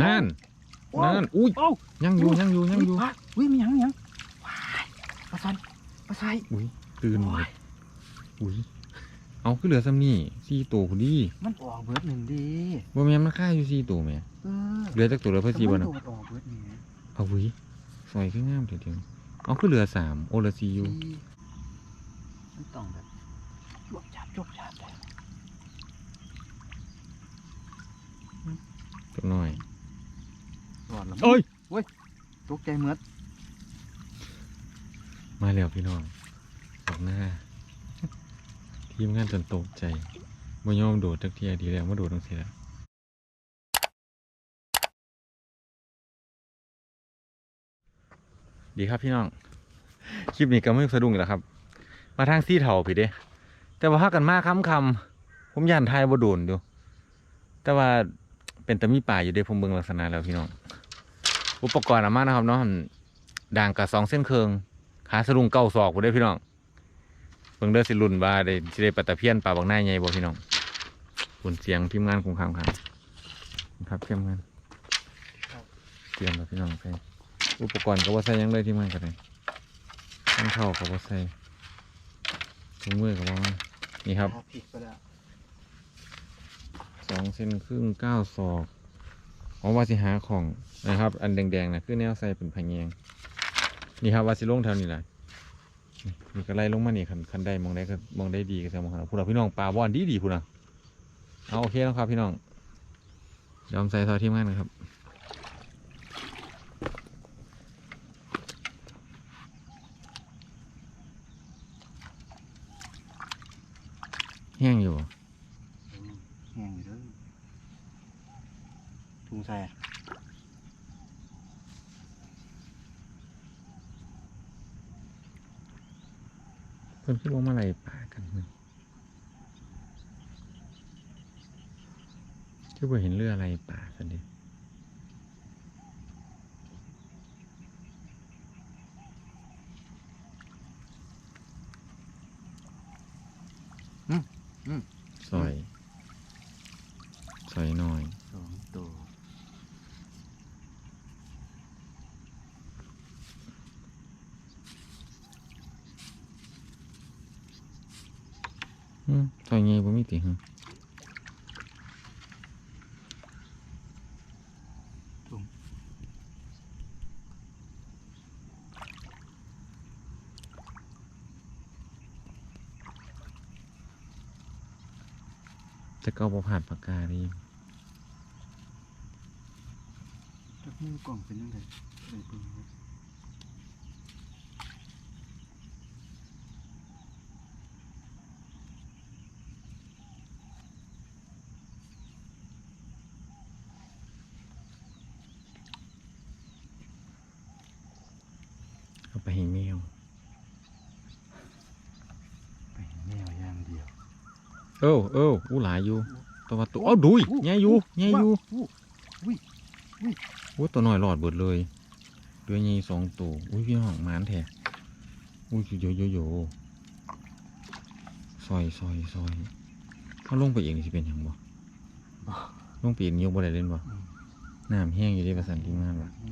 นั่นนั่นอุ้ยโอ้ยังอยู่ยังอยู่ยังอยู่ว้าอุ้ยมีหยังมีหยังว้ายปลาซันปลาไซอุ้ยตื่นหมดอุ้ยเอาคือเหลือซ้ำนี่สี่ตัวพอดี มันออกเบิดหนึ่งดีบ่แม่นมันค่าอยู่สี่ตัวแหม่เออเหลือจักตัวเหลือเพิ่นสี่บ่มัน่ะโดดออกเบิดนี่เอาอุ้ยซอยคืองามเถิดเดียวเอาคือเหลือสามโอเหละสี่อยู่ที่มันต้องแบบจวบจับจวบจับเลยตัวน้อย รอดแล้วเอ้ยตกใจเมือดมาแล้วพี่น้องออกหน้า ทีมงานจนตกใจบ่ยอมโดดจักเทียดีแล้วมาโดดจังซี่แล้วดีครับพี่น้อง คลิปนี้ก็ไม่สะดุ้งอีกแล้วครับ มาทางซี่เถาพี่เด้ แต่ว่าพากันมาค้ำคำๆผมย่านทายบ่โดนอยู่แต่ว่าเป็นแต่มีป่าอยู่เด้ผมเบิ่งลักษณะแล้วพี่น้อง อุปกรณ์อามานะครับเนาะด่างกับสองเส้นเคืองขาสลุงเก้าศอกบ่ได้พี่น้องเบิ่งเด้อสิรุ่นว่าได้สิได้ปลาตะเพียนปลาบักหน้าใหญ่บ่พี่น้องคุนเสียงทีมงานคงคำครับครับทีมงานเตรียมแล้วพี่น้องไปอุปกรณ์ก็บ่ใส่หยังเลยทีมงานก็ได้ทั้งเท้าก็บ่ใส่ถุงมือก็บ่มานี่ครับผิดไปแล้วสองเส้นครึ่งเก้าศอก อ๋อว่าสิหาของนะครับ อันแดงๆนะคือแนวใส่เป็นพะแยงนี่ครับว่าสิลงแถวนี้แหละนี่นี่ก็ไล่ลงมานี่คันคันได้มองได้ก็มองได้ดีก็จะมองหาพูดเราพี่น้องปลาบอนดีดีพูดนะเอาโอเคแล้วครับพี่น้องยอมใส่ซอยที่มานนะครับแห้งอยู่บ่ แห้งอยู่เด้อถุง ใส่อะเพิ่นขึ้นลงมาอะไรป่ากันนี่ยคือบ่เห็นเรืออะไรป่าสันดี ซอย ซอยหน่อย สองตัว อืมซอยเงี้ยบ่มีติฮะจะเกาบ่ผ่านปากกาดิจับมือกล่องเป็นยังไงเลยเพิ่งรู้ เอาไปให้แมว ไปแนวอย่างเดียว เอ้าเอ้าอู้หลายอยู่ตัวว่าตัวเอ้าดุยแง่อยู่แง่อยู่อู้โอ้ตัวน้อยหลอดเบิดเลยเรือใหญ่สองตัวอุ้ยพี่น้องหมานแท้อุ้ยโยโยโยซอยซอยซอยเขาลงไปเองสิเป็นหยังบ่ลงไปเองยกบ่ได้เล่นบ่อืมน้ำแห้งอยู่ที่ประสันทีมงานบ่อื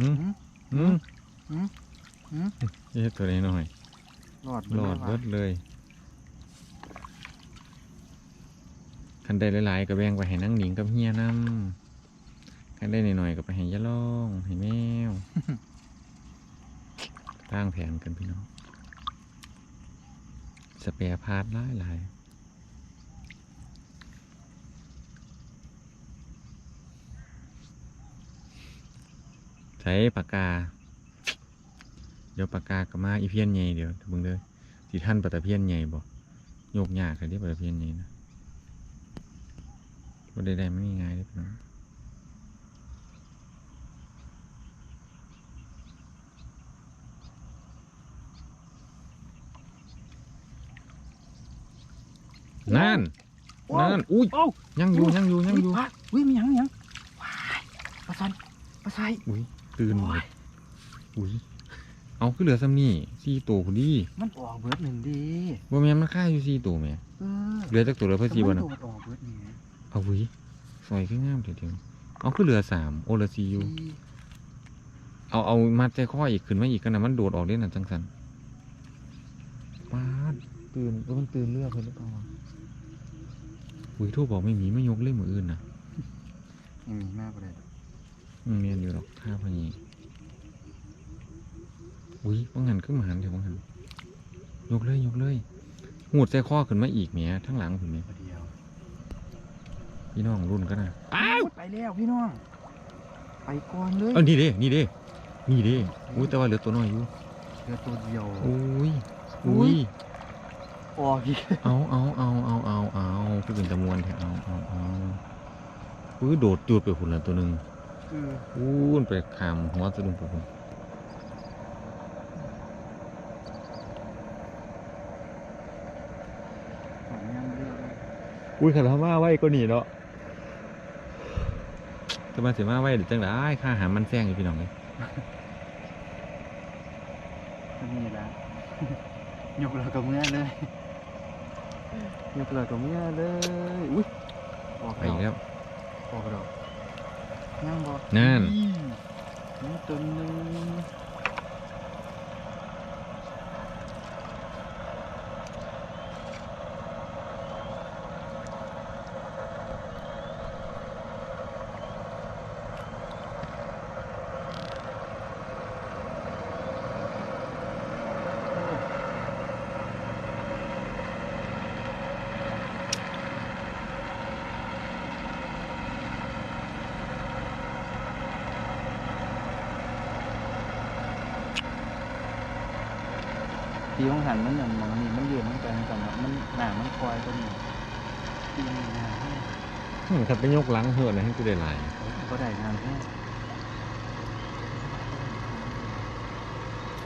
อืมอืมอืมอืม เอ๊ะตัวนี้หน่อยหลอดหลอดเบิดเลยคันได้หลายๆก็แบ่งไปให้นั่งหนิงกับเฮียนํคันได้หน่อยๆก็ไปให้ยะล่องให้แมวตั้งแผนกันพี่น้องสเปียร์พาร์ทหลายห ใช้ปากกา เดี๋ยวปากกากมาอีเพี้ยนใหญ่เดี๋ยวเบิ่งเด้ที่ท่านปะตะเพี้ยนใหญ่บ่โยกยากเลยที่ปะตะเพี้ยนใหญ่นะบ่ได้ได้ไม่ง่ายเลยนะนั่น นั่น อุ้ยยังอยู่ ยังอยู่ ยังอยู่ อุ้ยมียังมียังปลาซันปลาไซอุ้ย ตื่นหมดอุ้ยเอาคือเหลือซ้ำนี่สี่ตัวพอดีมันออกเบิดหนึ่งดีบ่แม่นมันค่าอยู่สี่ตัวแหม่เออเหลือจักตัวเหลือเพิ่นสี่บ่มัน่ะโดดออกเบิดนี่ไงเอาอุ้ยซอยคืองามเถียวๆเอาคือเหลือสามโอเหลือสี่อยู่ที่เอาเอามัดใจข้ออีกขึ้นมาอีกกันนะมันโดดออกได้น่ะจังสันป้าดตื่นเออมันตื่นเลือกเลยหรือเปล่าวะอุ้ยโทูบบอกไม่มีไม่ยกเล่มมืออื่นนะ ยังมีมากกว่าเลยมัน เมียนอยู่หรอกข้าพญีอุ้ยบังหันขึ้นมาหันเดี๋ยวบังหันยกเลยยกเลยหูดใจข้อขึ้นมาอีกเมียทั้งหลังผมเมียพอเดียวพี่น้องรุ่นก็นะอ้าวไปแล้วพี่น้อง ไปก่อนเลยเออนี่เด้นี่เด้นี่เด้อุ้ยแต่ว่าเหลือตัวน้อยอยู่เหลือตัวเดียวอุ้ยอุ๊อุ้ยยออกอีกเอาเอาเอาเอาเอาเอาคือเป็นจำนวนแท้เอาเอาเอาอุ้ยโดดจูดไปหุ่นละตัวหนึ่งเอออู้นไปขามหัวสะดุ้งไปหุ่นของยังเลือกเลยอุ้ยขันทมาไว้ก็หนีเนาะจะมาเสียมาไว้เดี๋ยวจังได้ค่าหามันแซงอยู่พี่น้องเลยก็มีแล้วยกเรากับเมื่อเลยยกเรากับเมื่อเลยอุ้ยออกไปอีกแล้วออกดอก ยังบ่นั่นอีนี่ตัวหนึง ทีของหันมันอย่างมองนี่มันยืนมันกันกันอะมันหนามันคอยตัวนี้ทีนี่งานแท้อืมขันไปยกหลังเหือะนะให้กูได้หลายก็ได้งานแห้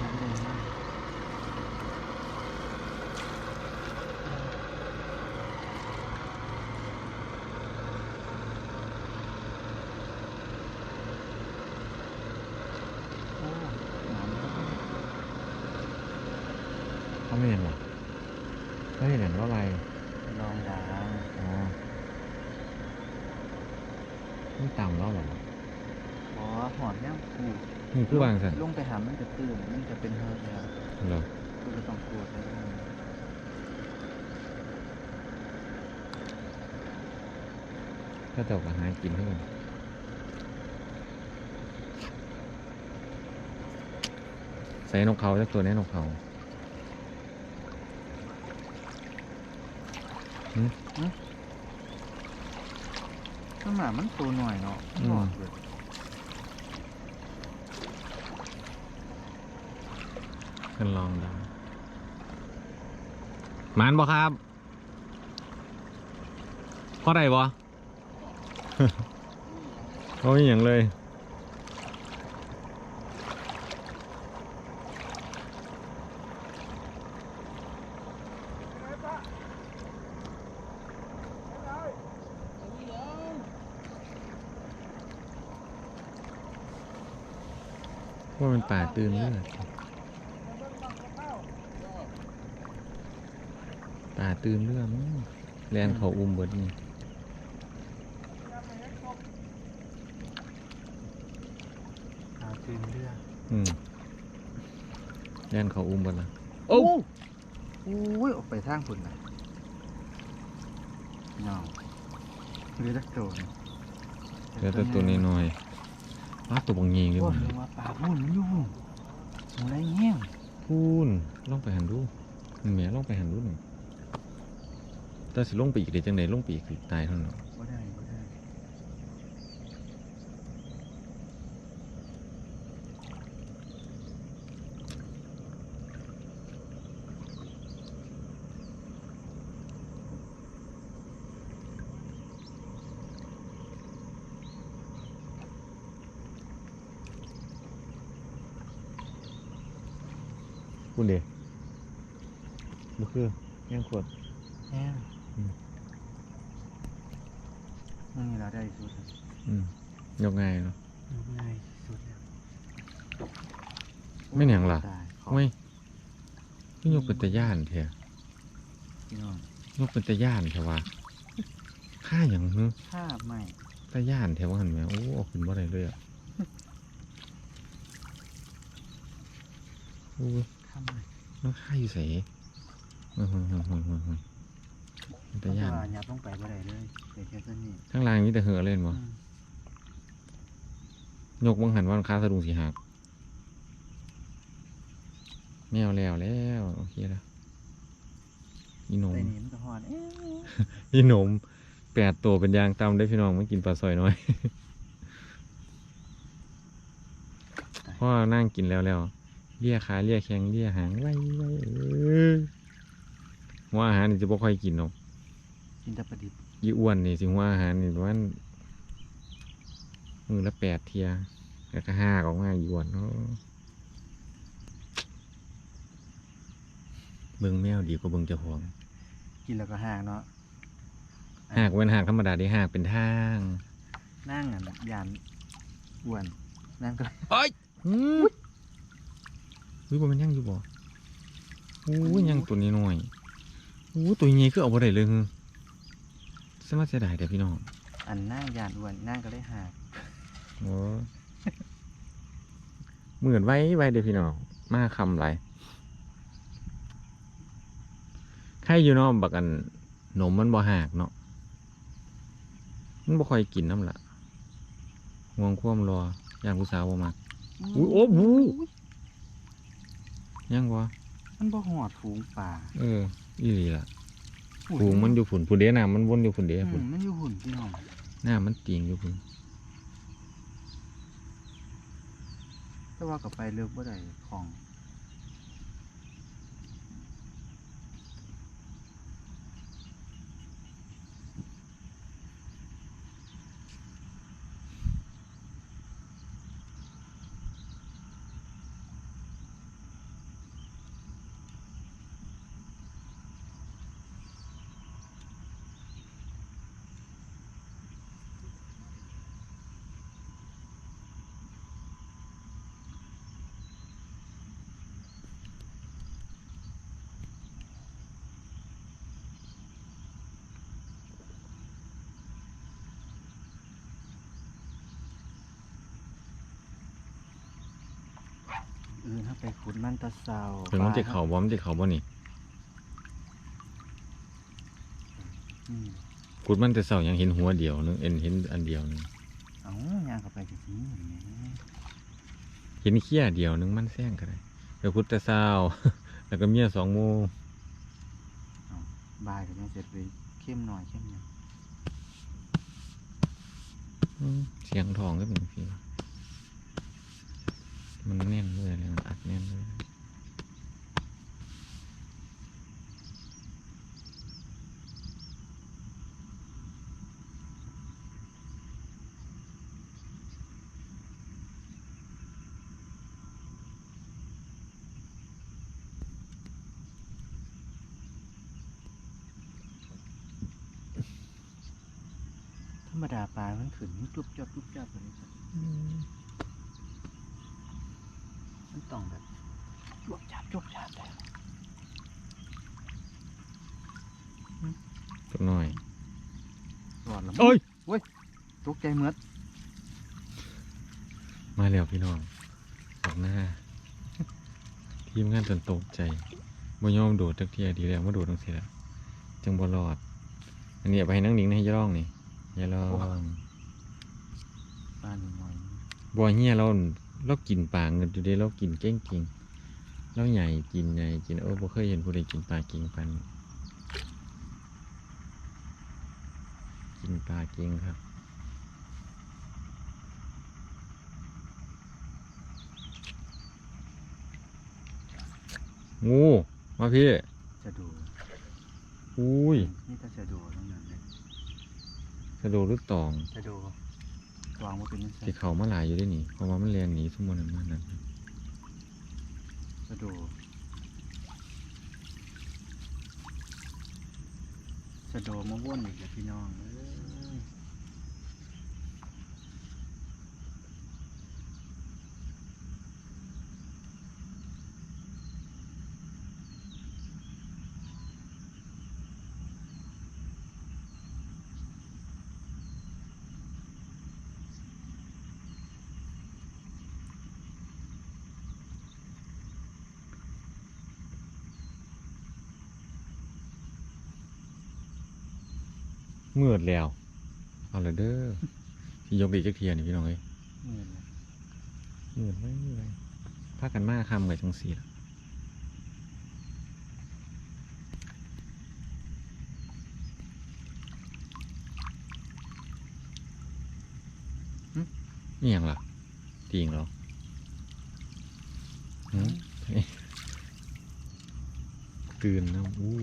งานได้มากโอ้หนามก็ เขาไม่เห็นหรอเขาเห็นเห็นว่าอะไร ลองดาง อ๋อไม่ต่ำแล้วเหรอ อ๋อหอดย่างผู กนี่คือวางสันลงไปหามันจะตื่นมันจะเป็นเฮิร์ตแล้วเหรอคือเราต้องกลัวเลยก็จะมาหากินให้มันใส่นกเขาสักตัวแน่นกเขาถ้าหมามันตัวหน่อยเนาะหอดเลย กันลองดูมันบ่ครับพอได้บ่เขาไม่อย่างเลยว่ามันป่าตื่นเลือด ป่าตื่นเลือดมั้งแลนเขาอุ้มเบิดนี่อาตื่นเรืออืมแลนเขาอุ้มเบิดละโอ้โอ้ยออกไปทางฝุ่นเลยเงาหรือตะโกนเหลือแต่ตัวน้อยๆอ้าวตัวบางยิงเลยว่ามันเรียกว่าปลาพุ่นมันอยู่อะไรเงี้ยพูนลองไปหันดูแหม่ลองไปหันดูหน่อย แต่สิลงไปอีกเดี๋ยวจังไดลงไปอีกตายเท่านั้นว่าได้ว่ได้พูนเดบุคือยังขวด แห้ง อืม นี่เราได้สุดแล้วอืมยกง่ายเนาะง่ายสุดแล้วไม่เหนียงล่ะตายขอไม่ที่ยกเป็นตะย่านเถอะพี่น้องยกเป็นตะย่านเถอะว่าค่าอย่างฮึถ้าไม่ตะย่านเถอะว่าหันแหมโอ้เอาขึ้นบ่ได้เลยอะโอ้ยถ้าไม่มันค่าอยู่ใส่เฮ้ยเฮ้ยเฮ้ยเฮ้ย เฮ้ยเฮ้ยเป็นตะย่านเพระว่ยับลงไปบ่ได้เลยเดี๋ยวแค่ตัวนี้ข้างล่างมีแต่เหือเล่นบ่อืมยกบังหันว่ามันค่าสะดุ้งสีหักไม่เอาแล้วแล้วโอเคแล้วอีหนมแต่นี่มันก็หอนเอ๊ะอีหนมแปดตัวเป็นยางตำได้อพี่น้องมากินปลาซอยน้อยเพราะว่านั่งกินแล้วแล้วเลี่ยขาเลี่ยแข้งเลี่ยหางไว้ไว้เออหัวอาหารนี่จะบ่ค่อยกินหรอก กินแต่ประดิษฐ์อีอ้วนนี่สิหัวอาหารนี่ประมาณมือละแปดเทียแล้วก็ห้าออกมาอีอ้วนเนาะเบิ่งแมวดีกว่าเบิ่งเจ้าของกินแล้วก็ห่างเนาะหากเว้นหากธรรมดาที่หากเป็นทางนั่งอะยานอ้วนนั่งก็อืมอุ้ยบ่มันยังอยู่บ่อู้ยยังตัวนี้หน่อยอู้ตัวนี้คือเอาบ่ได้เลยฮึ สมาเสียดายแต่พี่น้องอันนั่งยานอ้วนนั่งก็เลยห่างโอ้เหมือนไว้ไว้เด้อพี่น้องมาคำไรใครอยู่เนาะบักอันหนมมันบ่หักเนาะมันบ่ค่อยกินน้ำละง่วงความรอย่างผู้สาวบ่มักอุ๊ยโอ้บูยังวะมันบ่หอดฝูงป่า เออ อีหลีล่ะ ฝูงมันอยู่ฝุ่นฝุ่นเด้น้ำมันวนอยู่ฝุ่นเด้อืฝุ่นมมันอยู่หุ่นพี่น้องน้ำมันติงอยู่ฝุ่นแต่ว่าก็ไปเลือกบ่ได้ของ อื่นถ้าไปขุดมันตะเซาถึงมันจะเข่าบ่มันจะเข่าบ่นี่อืมกุดมันแต่เสายังเห็นหัวเดียวนึงเอ็นเห็นอันเดียวนึงเอ้ายางเข้าไปจะทิ้งอย่างนี้เห็นเขี้ยเดียวนึงมันแซงก็ได้เดี๋ยวพุทธเศร้าแล้วก็เมียสองโมงบายก็ยังเสร็จไปเข้มหน่อยเข้มหน่อยอืมเสียงทองก็เป็นฟีมันแน่นเลยเลยมันอัด แน่นเลยธรรมดาปลามันขึ้นจุบจับจุบจับแบบนี้จ้ะมัน ต้องแบบจุบจับจุบจับแต่สักหน่อยรอดแล้วโอ้ยตกใจเมือดมาแล้วพี่น้องออกหน้า ทีมงานจนตกใจบ่ยอมโดดจักเทียดีแล้วมาโดดตั้งเสียแล้วจังบ่รอด อันนี้เอาไปให้นั่งนิ่งนะให้ยายร้องนี่ยายร้องปลาหนึ่งหน่อยบ่เฮียเรา เรากินปลาเงินอยู่เด้เรากินเก่งจริงเราใหญ่กินใหญ่กินเออบ่เคยเห็นผู้ใดกินปลาเก่งปานนี้กินปลาเก่งครับงูมาพี่จะดูอุ้ยนี่ก็จะดูนั่นเลยกระโดดหรือตองจะดู วางมาเป็นนิสัยที่เขามาหลายอยู่ได้นี่เพราะว่ามันเรียนหนีสมมุตินั้นมานั้นจะดูชสะโดมาว่นอีกแล้วพี่น้องเอ้ย มืดแล้ว เอาเลยเด้อที่ยกดีจักเทียนี่พี่น้องเอ้ยเหมือนเลยมืดไม่มีอะไรพากันมาคำกับจังสีล่ะนี่ยังล่ะตีงเหรอหืมตื่นนะอู้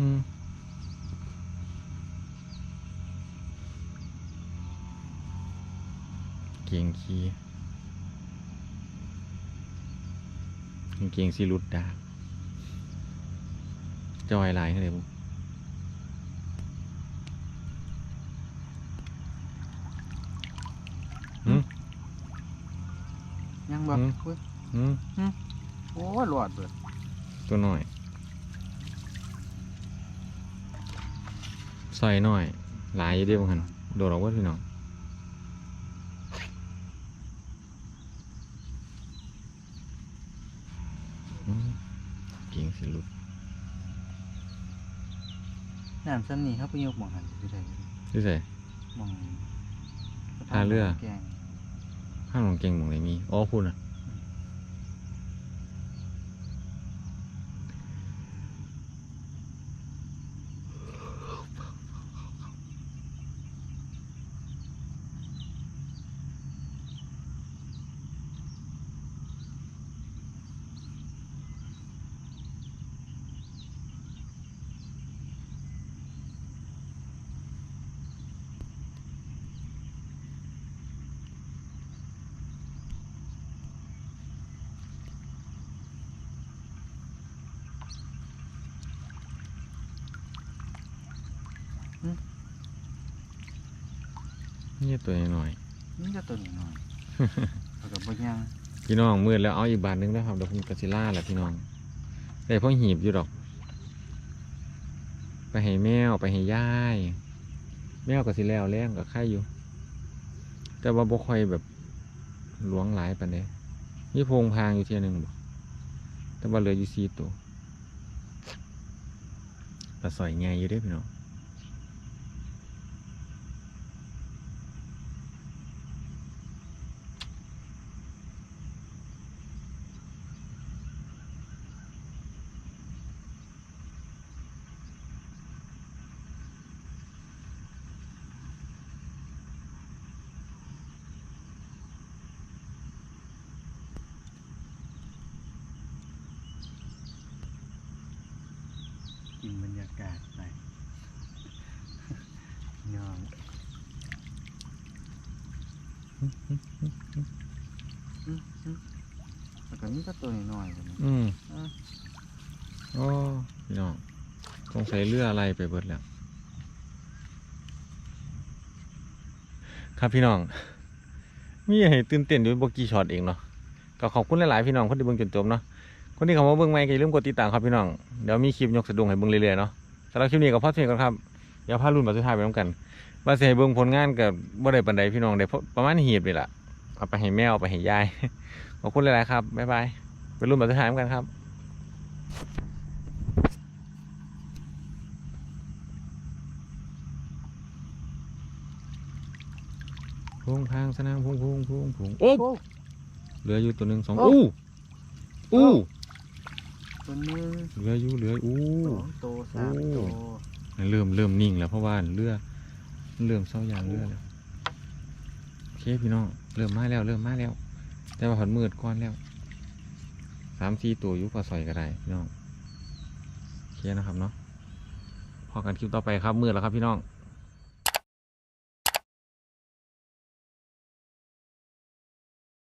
อืม เกียงขี้กางเกียงสีรุดดาบจอยหลายเลยบุยังบ่อืมอุ้ยอืมโอ้หลอดเบิดตัวหน่อยซอยหน่อย หลายอยู่เดียวกันโดดออกว่าพี่น้อง เกียงสีรุดน้ำซ้ำนี่เขาไปยกหมองหันไปได้ดูสิหมองท่าเรือ แกง ข้างของเก่งหมองไหนมี อ๋อพูดนะ นี่ตัวหน่อยนี่ก็ตัวนี้หน่อยแล้วก็บ่ยังๆพี่น้องมืดแล้วเอาอีกบาทหนึงนะครับเดี๋ยวผมกระสิล่าแหละพี่น้องแต่พ่อหีบอยู่ดอก ไปให้แมวไปให้ย่ายแมวก็สิแล้วแล้งกับไข่อยู่ แต่ว่าบ่ค่อยแบบหลวงหลายปานใดมีโพงพางอยู่เทียหนึงบ่แต่ว่าเหลืออยู่สี่ตัวปลาสอยใหญ่อยู่เด้อพี่น้อง กินบรรยากาศไปยองอืมอืม แล้วก็นี่ก็ตัวน้อยๆตัวนี้อืมอะโอ้พี่น้องสงสัยเรืออะไรไปเบิดแล้ว ครับพี่น้อง มีให้ตื่นเต้นอยู่บกี่ช็อตเองเนาะก็ขอบคุณหลายๆพี่น้องคนที่เบิ่งจนจบเนาะคนที่เขามาเบิ่งใหม่ก็อย่าลืมกดติดตามครับพี่น้องเดี๋ยวมีคลิปยกสะดุ้งให้เบิ่งเรื่อยๆเนาะสำหรับคลิปนี้ก็พอเพียงก่อนครับเดี๋ยวพารุ่นมาสุดท้ายไปน้ำกัน ว่าสิให้เบิ่งผลงานกับบ่ได้ปานใดพี่น้องได้พอประมาณหีบนี่ล่ะเอาไปให้แมวเอาไปให้ยายขอบคุณหลายๆครับบ๊ายบายไปรุ่นมาสุดท้ายน้ำกันครับพุงพางสนามพุงพุงพุงพุงโอ้โอ้เหลืออยู่ตัวหนึ่งสองโอ้อู้อู้ตัวหนึงเหลืออยู่เหลืออู้สองตัวสามโอ้ตัวเริ่มเริ่มนิ่งแล้วเพราะว่าเรือ เริ่มเศร้ายางเรื่อแล้วโอเคพี่น้องเริ่มมาแล้วเริ่มมาแล้ว แต่ว่าหันมืดก่อนแล้วสามสี่ตัวยุปลาสอยก็ได้พี่น้องโอเคนะครับเนาะพอกันคลิปต่อไปครับมืดแล้วครับพี่น้อง